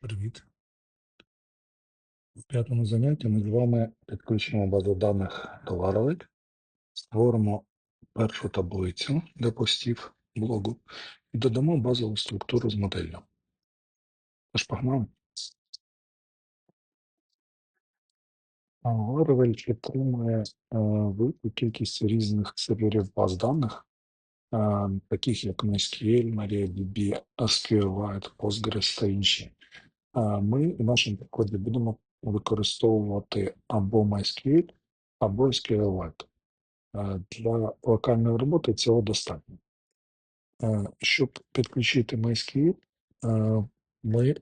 Привіт. В п'ятому занятті ми з вами підключимо базу даних до Laravel, створимо першу таблицю для постів блогу і додамо базову структуру з моделлю. Тож погнали. А підтримує е, велику кількість різних серверів баз даних, е, таких як MySQL, MariaDB, SQLite, Postgres та інші. Ми у нашому прикладі будемо використовувати або MySQL, або SQLite. Для локальної роботи цього достатньо. Щоб підключити MySQL, ми е,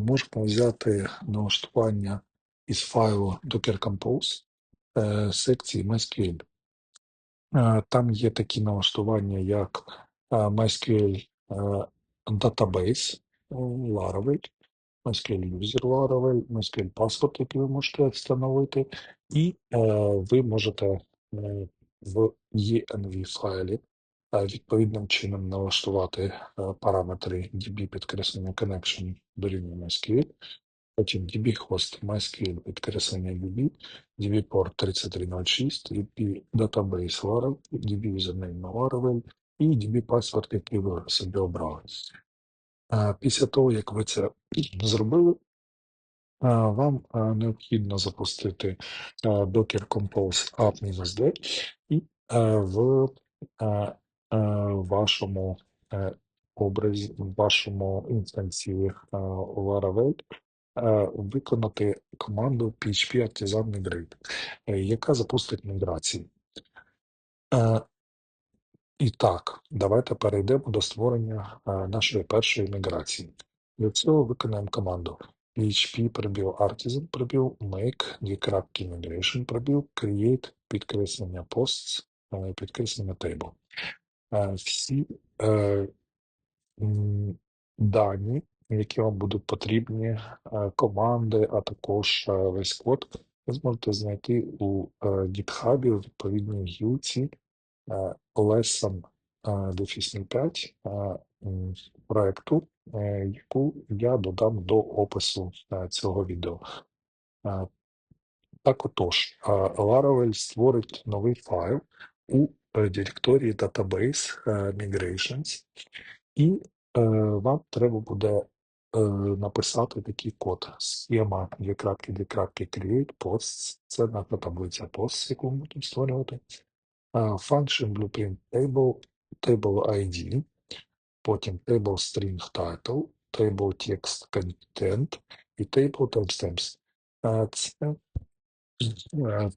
можемо взяти налаштування із файлу Docker Compose е, секції MySQL. Там є такі налаштування, як MySQL Database е, Laravel, User Laravel, MySQL Password, який ви можете встановити, і е, ви можете е, в env файлі е, відповідним чином налаштувати е, параметри DB підкреслення connection дорівнює MySQL, потім DB host MySQL підкреслення DB, DB port 3306, DB database Laravel, DB username Laravel і DB password, який ви собі обрали. Після того, як ви це зробили, вам необхідно запустити е, Docker Compose app-d і в вашому е, образі, в вашому інстанції е, Laravel виконати команду PHP Artisan Migrate, е, яка запустить міграції. І так, давайте перейдемо до створення е, нашої першої міграції. Для цього виконаємо команду PHP пробіл artisan пробіл make migration пробіл create підкреслення posts е, підкреслення table. Е, Всі е, дані, які вам будуть потрібні, команди, а також весь код, ви зможете знайти у GitHub у відповідній гілці е, lesson е, дефісний 5 е, м, проекту, яку я додам до опису цього відео. Так отож, Laravel створить новий файл у директорії Database Migrations, і вам треба буде написати такий код. Схема дві крапки, дві крапки create posts. Це наша таблиця posts, яку ми будемо створювати. Function blueprint table, table ID, потім table string title, table text content і table timestamps. Це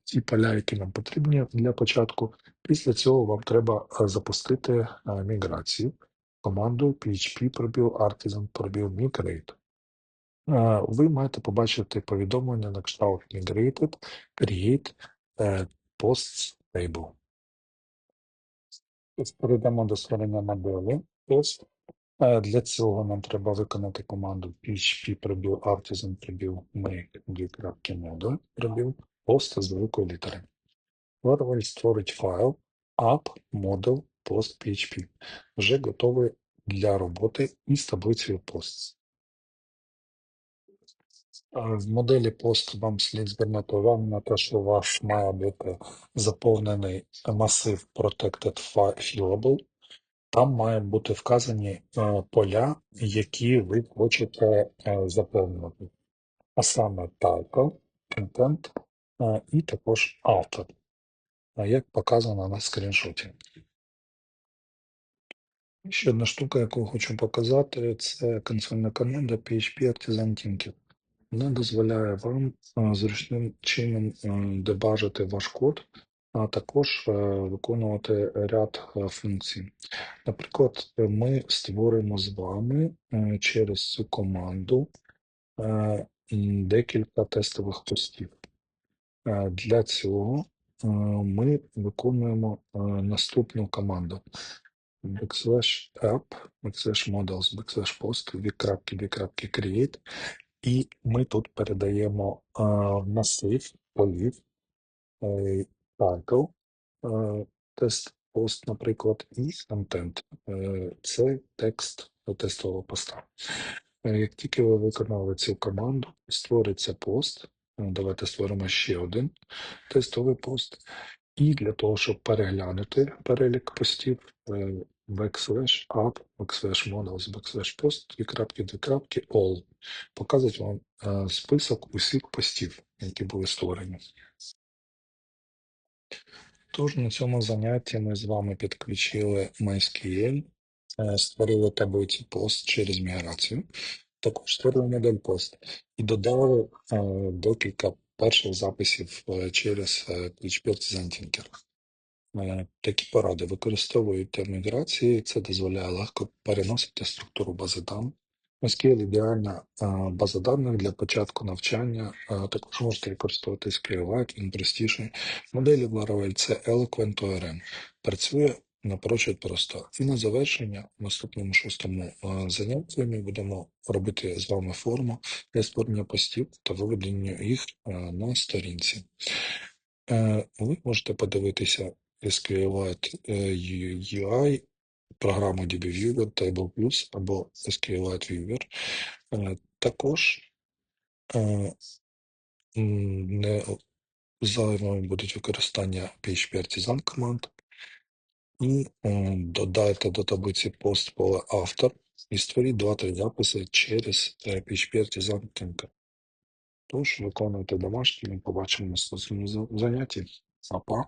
ті поля, які нам потрібні для початку. Після цього вам треба запустити міграцію команду PHP пробіл artisan пробіл migrate. Ви маєте побачити повідомлення на кшталт migrated, create, е, posts table. Ось Перейдемо до створення моделі. Е, Для цього нам треба виконати команду PHP пробіл artisan пробіл make модуль пробіл post з великої літери. Laravel створить файл app model post.php, вже готовий для роботи із таблицею posts. В моделі post вам слід звернути увагу на те, що у вас має бути заповнений масив protected fillable. Там мають бути вказані е, поля, які ви хочете е, заповнювати, а саме title, content е, і також е, як показано на скріншоті. Ще одна штука, яку хочу показати, це консольна команда PHP Artisan Tinker. Вона дозволяє вам е, зручним чином е, дебажити ваш код, а також е, виконувати ряд функцій. Наприклад, ми створимо з вами через цю команду декілька тестових постів. Для цього ми виконуємо наступну команду backslash app, backslash models, backslash post, дві і ми тут передаємо е, масив полів, е, title, е, тест пост, наприклад, і контент. Е, Це текст тестового поста. Е, Як тільки ви виконали цю команду, створиться пост. Ну, Давайте створимо ще один тестовий пост. І для того, щоб переглянути перелік постів, е, backslash up, backslash models, backslash post, дві крапки, дві крапки, all. Показують вам е, список усіх постів, які були створені. Тож на цьому занятті ми з вами підключили MySQL, е, створили таблиці пост через міграцію, також створили модель пост і додали е, декілька перших записів е, через е, PHP Artisan Tinker. Е, Такі поради використовуйте міграції, це дозволяє легко переносити структуру бази даних. SQL ідеальна е, база даних для початку навчання. Е, Також можете використовувати SQLite, він простіший. Моделі Laravel це Eloquent ORM. Працює напрочуд просто. І на завершення, в наступному шостому е, занятті ми будемо робити з вами форму для створення постів та виведення їх на сторінці. Ви можете подивитися SQLite UI, програму DBViewer, Table Plus або SQLite Viewer. Е, Також е, не зайвим будуть використання PHP Artisan команд. І е, додайте до таблиці пост поле автор і створіть 2-3 записи через е, PHP Artisan Tinker. Тож виконуйте домашні, ми побачимо на наступному занятті. Па-па.